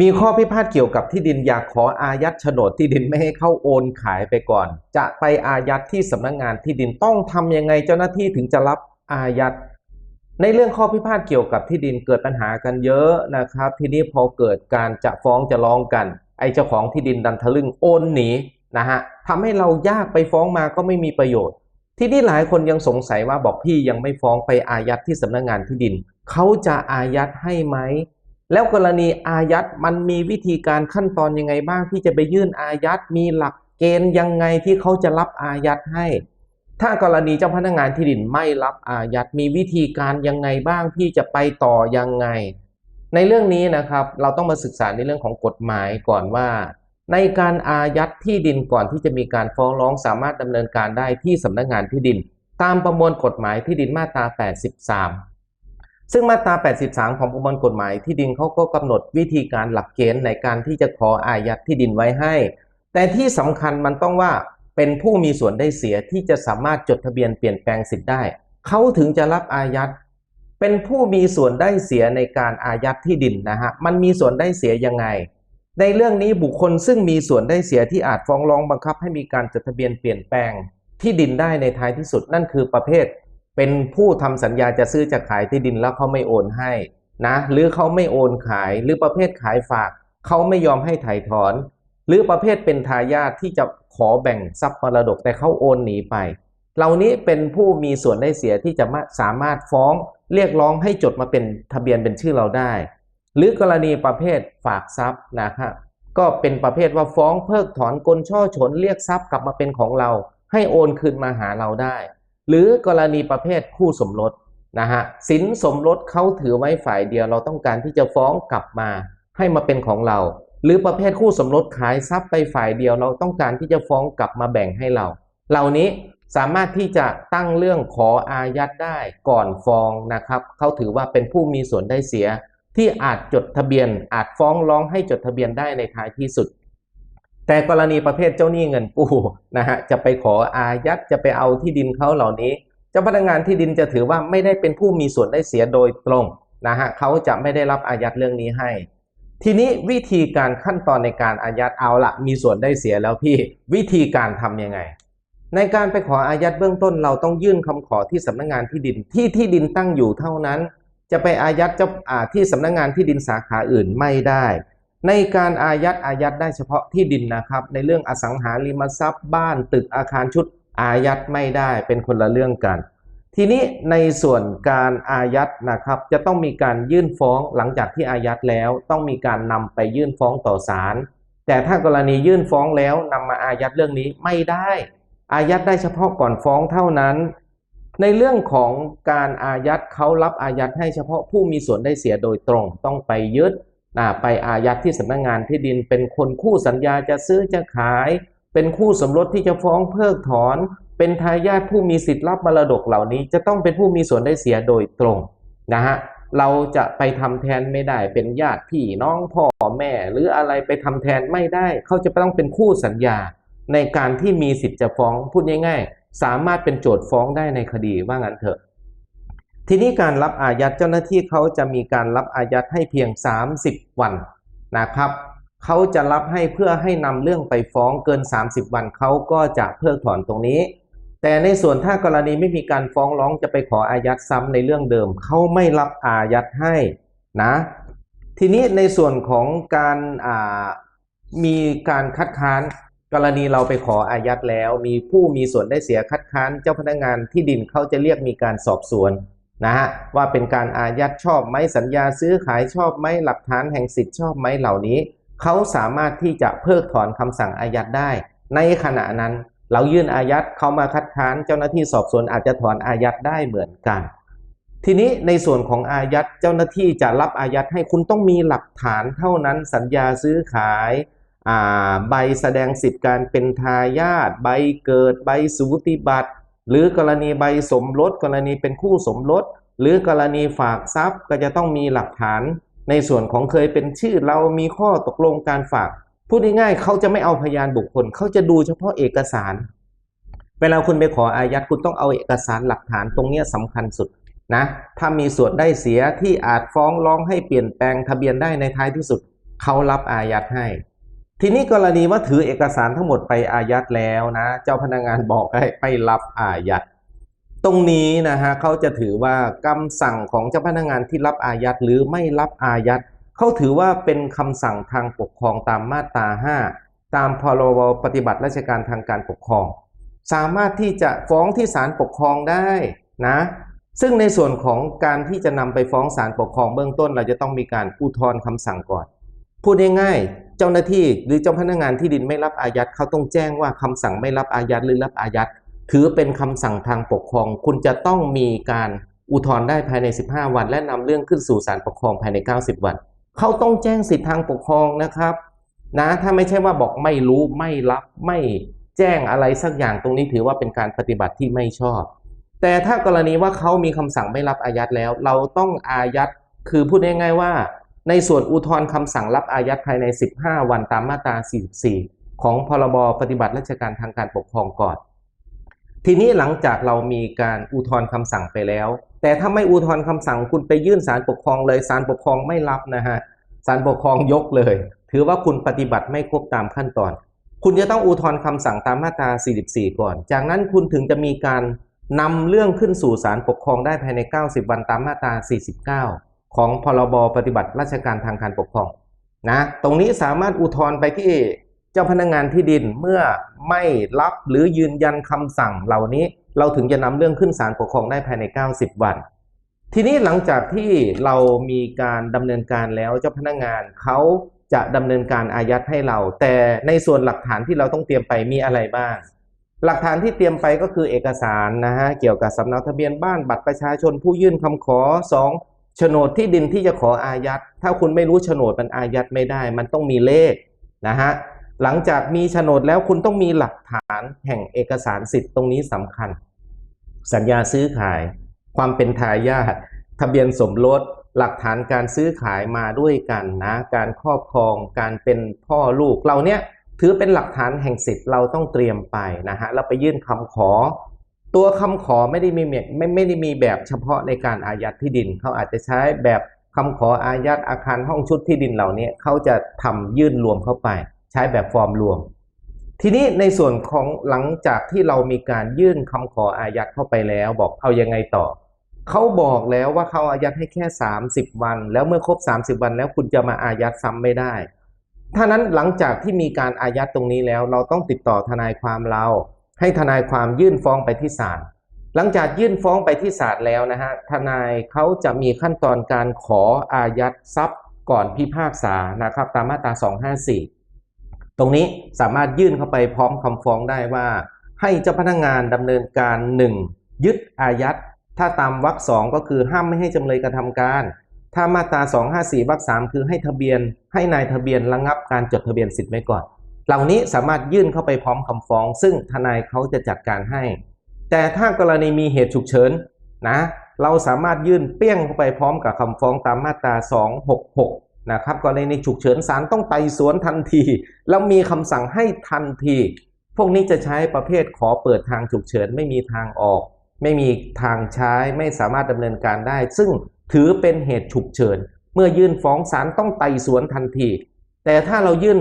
มีข้อพิพาทเกี่ยวกับที่ดินอยากขออายัดโฉนดที่ดินไม่ให้เข้าโอนขายไปก่อน จะไปอายัดที่สำนักงานที่ดินต้องทำยังไงเจ้าหน้าที่ถึงจะรับอายัด ในเรื่องข้อพิพาทเกี่ยวกับที่ดินเกิดปัญหากันเยอะนะครับ ทีนี้พอเกิดการจะฟ้องจะร้องกัน ไอ้เจ้าของที่ดินดันทะลึ่งโอนหนีนะฮะทำให้เรายากไปฟ้องมาก็ไม่มีประโยชน์ ที่นี่หลายคนยังสงสัยว่าบอกพี่ยังไม่ฟ้องไปอายัดที่สำนักงานที่ดินเขาจะอายัดให้ไหม แล้วกรณีอายัดมันมีวิธีการขั้นตอนยังไงบ้างที่จะไปยื่นอายัดมีหลักเกณฑ์ยังไงที่เขาจะรับอายัดให้ ถ้ากรณีเจ้าพนักงานที่ดินไม่รับอายัดมีวิธีการยังไงบ้างที่จะไปต่อยังไง ในเรื่องนี้นะครับเราต้องมาศึกษาในเรื่องของกฎหมายก่อนว่า ในการอายัดที่ดินก่อนที่จะมีการฟ้องร้องสามารถดำเนินการได้ที่สำนักงานที่ดิน ตามประมวลกฎหมายที่ดินมาตรา 83 ซึ่งมาตรา 83 ของประมวลกฎหมายที่ดินเขาก็กำหนดวิธีการหลักเกณฑ์ในการที่จะขออายัดที่ดินไว้ให้ แต่ที่สำคัญมันต้องว่าเป็นผู้มีส่วนได้เสียที่จะสามารถจดทะเบียนเปลี่ยนแปลงสิทธิ์ได้ เขาถึงจะรับอายัด เป็นผู้มีส่วนได้เสียในการอายัดที่ดินนะฮะ มันมีส่วนได้เสียยังไง ในเรื่องนี้บุคคลซึ่งมีส่วนได้เสียที่อาจฟ้องร้องบังคับให้มีการจดทะเบียนเปลี่ยนแปลงที่ดินได้ในท้ายที่สุดนั่นคือประเภท เป็นผู้ทำสัญญาจะซื้อจะขายที่ดินแล้วเขาไม่โอนให้นะหรือเขาไม่โอนขายหรือประเภทขายฝากเขาไม่ยอมให้ถ่ายถอน หรือประเภทเป็นทายาทที่จะขอแบ่งทรัพย์มรดกแต่เขาโอนหนีไป เหล่านี้เป็นผู้มีส่วนได้เสียที่จะสามารถฟ้องเรียกร้องให้จดมาเป็นทะเบียนเป็นชื่อเราได้ หรือกรณีประเภทฝากทรัพย์นะครับก็เป็นประเภทว่าฟ้องเพิกถอนกลช่อฉนเรียกทรัพย์กลับมาเป็นของเรา ให้โอนคืนมาหาเราได้ หรือกรณีประเภทคู่สมรสนะฮะสินสมรสเขาถือไว้ฝ่ายเดียวเราต้องการที่จะฟ้องกลับมาให้มาเป็นของเรา หรือประเภทคู่สมรสขายทรัพย์ไปฝ่ายเดียวเราต้องการที่จะฟ้องกลับมาแบ่งให้เรา เหล่านี้สามารถที่จะตั้งเรื่องขออายัดได้ก่อนฟ้องนะครับเขาถือว่าเป็นผู้มีส่วนได้เสีย ที่อาจจดทะเบียนอาจฟ้องร้องให้จดทะเบียนได้ในท้ายที่สุด แต่กรณีประเภทเจ้าหนี้เงินกู้นะฮะจะไปขออายัดจะไปเอาที่ดินเขาเหล่านี้ เจ้าพนักงานที่ดินจะถือว่าไม่ได้เป็นผู้มีส่วนได้เสียโดยตรงนะฮะเขาจะไม่ได้รับอายัดเรื่องนี้ให้ ทีนี้วิธีการขั้นตอนในการอายัดเอาละมีส่วนได้เสียแล้วพี่วิธีการทำยังไง ในการไปขออายัดเบื้องต้นเราต้องยื่นคำขอที่สำนักงานที่ดินที่ที่ดินตั้งอยู่เท่านั้น จะไปอายัดเจ้าที่สำนักงานที่ดินสาขาอื่นไม่ได้ ในการอายัดอายัดได้เฉพาะที่ดินนะครับ ในเรื่องอสังหาริมทรัพย์บ้านตึกอาคารชุดอายัดไม่ได้เป็นคนละเรื่องกัน ทีนี้ในส่วนการอายัดนะครับ จะต้องมีการยื่นฟ้องหลังจากที่อายัดแล้ว ต้องมีการนำไปยื่นฟ้องต่อศาลแต่ถ้ากรณียื่นฟ้องแล้วนำมาอายัดเรื่องนี้ไม่ได้ อายัดได้เฉพาะก่อนฟ้องเท่านั้น ในเรื่องของการอายัดเขารับอายัดให้เฉพาะผู้มีส่วนได้เสียโดยตรงต้องไปยึด ไปอายัดที่สำนักงงานที่ดินเป็นคนคู่สัญญาจะซื้อจะขาย เป็นคู่สมรสที่จะฟ้องเพิกถอน เป็นทายาทผู้มีสิทธิ์รับมรดกเหล่านี้ จะต้องเป็นผู้มีส่วนได้เสียโดยตรงนะฮะเราจะไปทำแทนไม่ได้ เป็นญาติพี่น้องพ่อแม่ หรืออะไรไปทำแทนไม่ได้ เขาจะต้องเป็นคู่สัญญา ในการที่มีสิทธิ์จะฟ้องพูดง่าย ๆ สามารถเป็นโจทย์ฟ้องได้ในคดีว่างั้นเถอะ ทีนี้การรับอายัดเจ้าหน้าที่เขาจะมีการรับอายัดให้เพียง 30 วันนะครับเขาจะรับให้เพื่อให้นำเรื่องไปฟ้องเกิน 30 วันเขาก็จะเพิกถอนตรงนี้ แต่ในส่วนถ้ากรณีไม่มีการฟ้องร้องจะไปขออายัดซ้ำในเรื่องเดิมเขาไม่รับอายัดให้นะทีนี้ในส่วนของการมีการคัดค้านกรณีเราไปขออายัดแล้ว มีผู้มีส่วนได้เสียคัดค้านเจ้าพนักงานที่ดินเขาจะเรียกมีการสอบสวน นะฮะว่าเป็นการอายัดชอบไหมสัญญาซื้อขายชอบไหมหลักฐานแห่งสิทธิ์ชอบไหมเหล่านี้ เขาสามารถที่จะเพิกถอนคำสั่งอายัดได้ ในขณะนั้นเรายื่นอายัดเขามาคัดค้านเจ้าหน้าที่สอบสวนอาจจะถอนอายัดได้เหมือนกัน ทีนี้ในส่วนของอายัดเจ้าหน้าที่จะรับอายัดให้คุณต้องมีหลักฐานเท่านั้น สัญญาซื้อขายใบแสดงสิทธิ์การเป็นทายาทใบเกิดใบสูติบัตร หรือกรณีใบสมรสกรณีเป็นคู่สมรส หรือกรณีฝากทรัพย์ก็จะต้องมีหลักฐาน ในส่วนของเคยเป็นชื่อเรามีข้อตกลงการฝาก พูดง่ายๆเขาจะไม่เอาพยานบุคคลเขาจะดูเฉพาะเอกสาร เวลาคุณไปขออายัดคุณต้องเอาเอกสารหลักฐานตรงนี้สำคัญสุดนะถ้ามีส่วนได้เสียที่อาจฟ้องร้องให้เปลี่ยนแปลงทะเบียนได้ในท้ายที่สุดเขารับอายัดให้ ทีนี้กรณีว่าถือเอกสารทั้งหมดไปอายัดแล้วนะ เจ้าพนักงานบอกให้ไปรับอายัด ตรงนี้นะฮะเขาจะถือว่าคำสั่งของเจ้าพนักงานที่รับอายัดหรือไม่รับอายัดเขาถือว่าเป็นคำสั่งทางปกครองตามมาตรา5ตามพรบปฏิบัติราชการทางการปกครอง สามารถที่จะฟ้องที่ศาลปกครองได้นะซึ่งในส่วนของการที่จะนำไปฟ้องศาลปกครองเบื้องต้น เราจะต้องมีการอุทธรณ์คำสั่งก่อน พูดง่ายๆเจ้าหน้าที่หรือเจ้าพนักงานที่ดินไม่รับอายัดเขาต้องแจ้งว่าคำสั่งไม่รับอายัดหรือรับอายัดถือเป็นคำสั่งทางปกครอง คุณจะต้องมีการอุทธรณ์ได้ภายใน 15 วัน และนำเรื่องขึ้นสู่ศาลปกครองภายใน 90 วัน เขาต้องแจ้งสิทธิทางปกครองนะครับนะถ้าไม่ใช่ว่าบอกไม่รู้ไม่รับไม่แจ้งอะไรสักอย่างตรงนี้ถือว่าเป็นการปฏิบัติที่ไม่ชอบ แต่ถ้ากรณีว่าเขามีคำสั่งไม่รับอายัดแล้ว เราต้องอายัดคือพูดง่ายๆว่า ในส่วนอุทธรณ์คำสั่งรับอายัดภายใน 15 วันตามมาตรา 44 ของพรบปฏิบัติราชการทางการปกครองก่อน ทีนี้หลังจากเรามีการอุทธรณ์คำสั่งไปแล้ว แต่ถ้าไม่อุทธรณ์คำสั่งคุณไปยื่นศาลปกครองเลยศาลปกครองไม่รับนะฮะศาลปกครองยกเลย ถือว่าคุณปฏิบัติไม่ครบตามขั้นตอน คุณจะต้องอุทธรณ์คำสั่งตามมาตรา 44 ก่อน จากนั้นคุณถึงจะมีการนำเรื่องขึ้นสู่ศาลปกครองได้ภายใน 90 วันตามมาตรา 49 ของพรบปฏิบัติราชการทางการปกครองนะตรงนี้สามารถอุทธรณ์ไปที่เจ้าพนักงานที่ดินเมื่อไม่รับหรือยืนยันคำสั่งเหล่านี้เราถึงจะนำเรื่องขึ้นศาลปกครองได้ภายใน 90 วัน ทีนี้หลังจากที่เรามีการดำเนินการแล้วเจ้าพนักงานเขาจะดำเนินการอายัดให้เรา แต่ในส่วนหลักฐานที่เราต้องเตรียมไปมีอะไรบ้าง หลักฐานที่เตรียมไปก็คือเอกสารนะฮะเกี่ยวกับสำเนาทะเบียนบ้านบัตรประชาชนผู้ยื่นคำขอ 2. โฉนดที่ดินที่จะขออายัด ถ้าคุณไม่รู้โฉนดมันอายัดไม่ได้ มันต้องมีเลขนะฮะหลังจากมีโฉนดแล้วคุณต้องมีหลักฐานแห่งเอกสารสิทธิ์ตรงนี้สำคัญ สัญญาซื้อขาย ความเป็นทายาททะเบียนสมรสหลักฐานการซื้อขายมาด้วยกันนะ การครอบครองการเป็นพ่อลูกเราเนี้ยถือเป็นหลักฐานแห่งสิทธิ์เราต้องเตรียมไปนะฮะเราไปยื่นคำขอ ตัวคำขอไม่ได้มีแบบไม่ไม่ได้มีแบบเฉพาะในการอายัดที่ดิน เขาอาจจะใช้แบบคำขออายัดอาคารห้องชุดที่ดินเหล่านี้เขาจะทำยื่นรวมเข้าไป ใช้แบบฟอร์มรวม ทีนี้ในส่วนของหลังจากที่เรามีการยื่นคำขออายัดเข้าไปแล้ว บอกเอายังไงต่อเขาบอกแล้วว่าเขาอายัดให้แค่ 30 วัน แล้วเมื่อครบ 30 วันแล้วคุณจะมาอายัดซ้ำไม่ได้ถ้านั้นหลังจากที่มีการอายัดตรงนี้แล้ว เราต้องติดต่อทนายความเรา ให้ทนายความยื่นฟ้องไปที่ศาลหลังจากยื่นฟ้องไปที่ศาลแล้วนะฮะทนายเขาจะมีขั้นตอนการขออายัดทรัพย์ก่อนพิพากษานะครับ ตามมาตรา 254 ตรงนี้สามารถยื่นเข้าไปพร้อมคำฟ้องได้ว่า ให้เจ้าพนักงานดำเนินการ 1. ยึดอายัดถ้าตามวรรคสองก็คือห้ามไม่ให้จำเลยกระทำการ ถ้ามาตรา 254วรรคสามคือให้ทะเบียนให้นายทะเบียนระงับการจดทะเบียนสิทธิ์ไว้ก่อน เหล่านี้สามารถยื่นเข้าไปพร้อมคำฟ้อง ซึ่งทนายเขาจะจัดการให้ แต่ถ้ากรณีมีเหตุฉุกเฉินนะเราสามารถยื่นเปี้ยงเข้าไปพร้อมกับคำฟ้องตามมาตรา 266 นะครับกรณีฉุกเฉินศาลต้องไต่สวนทันที แล้วมีคำสั่งให้ทันที พวกนี้จะใช้ประเภทขอเปิดทางฉุกเฉินไม่มีทางออก ไม่มีทางใช้ไม่สามารถดำเนินการได้ ซึ่งถือเป็นเหตุฉุกเฉิน เมื่อยื่นฟ้องศาลต้องไต่สวนทันที แต่ถ้าเรายื่น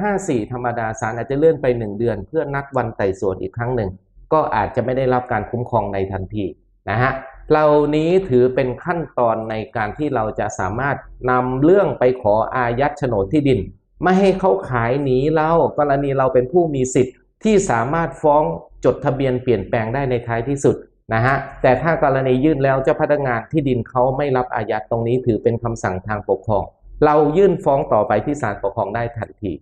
254 ธรรมดาศาลอาจจะเลื่อนไป 1 เดือน เพื่อนัดวันไต่สวนอีกครั้งหนึ่ง ก็อาจจะไม่ได้รับการคุ้มครองในทันทีนะฮะเหล่านี้ถือเป็นขั้นตอนในการที่เราจะสามารถนำเรื่องไปขออายัดโฉนดที่ดิน ไม่ให้เขาขายหนีเรากรณีเราเป็นผู้มีสิทธิ์ ที่สามารถฟ้องจดทะเบียนเปลี่ยนแปลงได้ในท้ายที่สุดนะฮะแต่ถ้ากรณียื่นแล้วเจ้าพนักงานที่ดินเขาไม่รับอายัดตรงนี้ถือเป็นคำสั่งทางปกครอง เรายื่นฟ้องต่อไปที่ศาลปกครองได้ทันที